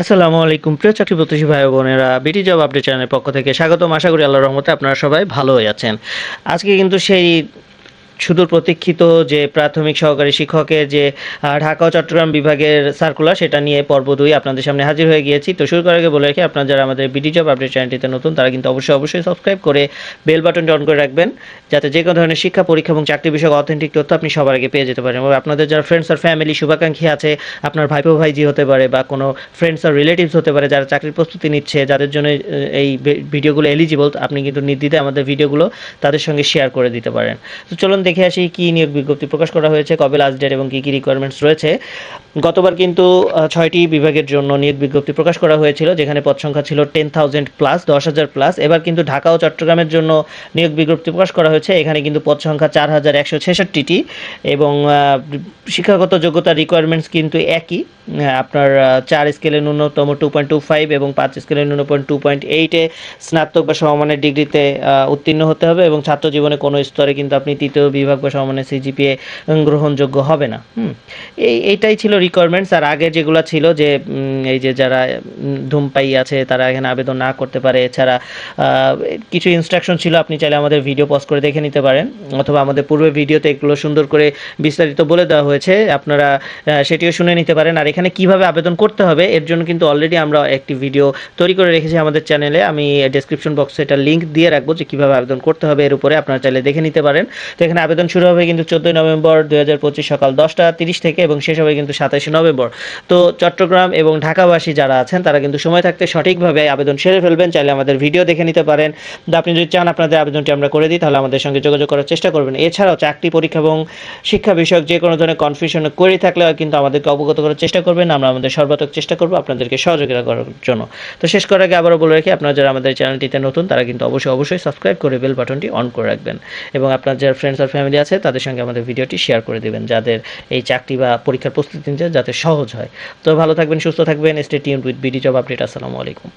আসসালামু আলাইকুম। প্রিয় চাকরি প্রত্যাশী ভাই বোনেরা বিটি জব আপডেট চ্যানেলের পক্ষ থেকে স্বাগতম। আশা করি আল্লাহর রহমতে আপনারা সবাই ভালো হয়ে আছেন। আজকে কিন্তু সেই সুদূর প্রতীক্ষিত যে প্রাথমিক সহকারী শিক্ষকের যে ঢাকা ও চট্টগ্রাম বিভাগের সার্কুলার সেটা নিয়ে পর্ব দুই আপনাদের সামনে হাজির হয়ে গিয়েছি। তো শুরু করার আগে বলে রাখি, আপনারা যারা আমাদের বিটি জব আপডেট চ্যানেলটিতে নতুন, তারা কিন্তু অবশ্যই অবশ্যই সাবস্ক্রাইব করে বেল বাটনটি অন করে রাখবেন, যাতে যে কোনো ধরনের শিক্ষা পরীক্ষা এবং চাকরি বিষয়ক অথেন্টিক তথ্য আপনি সবার আগে পেয়ে যেতে পারেন। এবং আপনাদের যারা ফ্রেন্ডস আর ফ্যামিলি শুভাকাঙ্ক্ষী আছে, আপনার ভাইপো, ভাইজি হতে পারে বা কোনো ফ্রেন্ডস আর রিলেটিভস হতে পারে, যারা চাকরির প্রস্তুতি নিচ্ছে, যাদের জন্য এই ভিডিওগুলো এলিজিবল আপনি কিন্তু নির্দ্বিধায় আমাদের ভিডিওগুলো তাদের সঙ্গে শেয়ার করে দিতে পারেন। তো চলুন দেখে আসি কি নিয়োগ বিজ্ঞপ্তি প্রকাশ করা হয়েছে, কবে লাস্ট ডেট এবং কী কী রিকোয়ারমেন্টস রয়েছে। গতবার কিন্তু ছয়টি বিভাগের জন্য নিয়োগ বিজ্ঞপ্তি প্রকাশ করা হয়েছিল, যেখানে পদ সংখ্যা ছিল টেন থাউজেন্ড প্লাস দশ হাজার প্লাস এবার কিন্তু ঢাকা ও চট্টগ্রামের জন্য নিয়োগ বিজ্ঞপ্তি প্রকাশ করা হয়েছে, এখানে কিন্তু পদ সংখ্যা চার হাজার একশো ছেষট্টিটি এবং শিক্ষাগত যোগ্যতা রিকোয়ারমেন্টস কিন্তু একই। আপনার চার স্কেলের ন্যূনতম টু পয়েন্ট টু ফাইভ এবং পাঁচ স্কেলের ন্যূনতম টু পয়েন্ট এইটে স্নাতক বা সমমানের ডিগ্রিতে উত্তীর্ণ হতে হবে এবং ছাত্র জীবনে কোনো স্তরে কিন্তু আপনি তৃতীয় বিভাগ বা সমমানের সিজিপিএ গ্রহণযোগ্য হবে না। এই, এইটাই ছিল রিকোয়ারমেন্টস আর আগে যেগুলো ছিল যে এই যে যারা ধূমপাই আছে, তারা এখানে আবেদন না করতে পারে। এছাড়া কিছু ইনস্ট্রাকশন ছিল, আপনি চাইলে আমাদের ভিডিও পজ করে দেখে নিতে পারেন। অথবা আমাদের পূর্বে ভিডিওতে এগুলো সুন্দর করে বিস্তারিত বলে দেওয়া হয়েছে। আপনারা সেটিও শুনে নিতে পারেন। আর এখানে কীভাবে আবেদন করতে হবে, এর জন্য কিন্তু অলরেডি আমরা একটি ভিডিও তৈরি করে রেখেছি আমাদের চ্যানেলে আমি ডেসক্রিপশন বক্সে এটা লিঙ্ক দিয়ে রাখব যে কীভাবে আবেদন করতে হবে, এর উপরে আপনারা চাইলে দেখে নিতে পারেন। তো এখানে আবেদন শুরু হবে কিন্তু চোদ্দোই নভেম্বর দুই হাজার পঁচিশ সকাল দশটা তিরিশ থেকে এবং শেষ হবে কিন্তু সাতাশে নভেম্বর। তো চট্টগ্রাম এবং ঢাকাবাসী যারা আছেন, তারা কিন্তু সময় থাকতে সঠিকভাবে আবেদন সেরে ফেলবেন। চাইলে আমাদের ভিডিও দেখে নিতে পারেন। আপনি যদি চান আপনাদের আবেদনটি আমরা করে দিই, তাহলে আমাদের সঙ্গে যোগাযোগ করার চেষ্টা করবেন। এছাড়াও চাকরি পরীক্ষা এবং শিক্ষা বিষয়ক যে কোনো ধরনের কনফিউশন করে থাকলে কিন্তু আমাদেরকে অবগত করার চেষ্টা করবেন। আমরা আমাদের সর্বাত্মক চেষ্টা করব আপনাদেরকে সহযোগিতা করার জন্য। তো শেষ করার আগে আবারও বলে রাখি, আপনারা যারা আমাদের চ্যানেলটিতে নতুন, তারা কিন্তু অবশ্যই অবশ্যই সাবস্ক্রাইব করে বেল বাটনটি অন করে রাখবেন। এবং আপনার যারা ফ্রেন্ডস আর ফ্যামিলি আছে, তাদের সঙ্গে আমাদের ভিডিওটি শেয়ার করে দেবেন, যাদের এই চাকরি বা পরীক্ষার প্রস্তুতি নিতে যাতে সহজ হয়। তো ভালো থাকবেন, সুস্থ থাকবেন stay tune with BD job update আসসালামু আলাইকুম।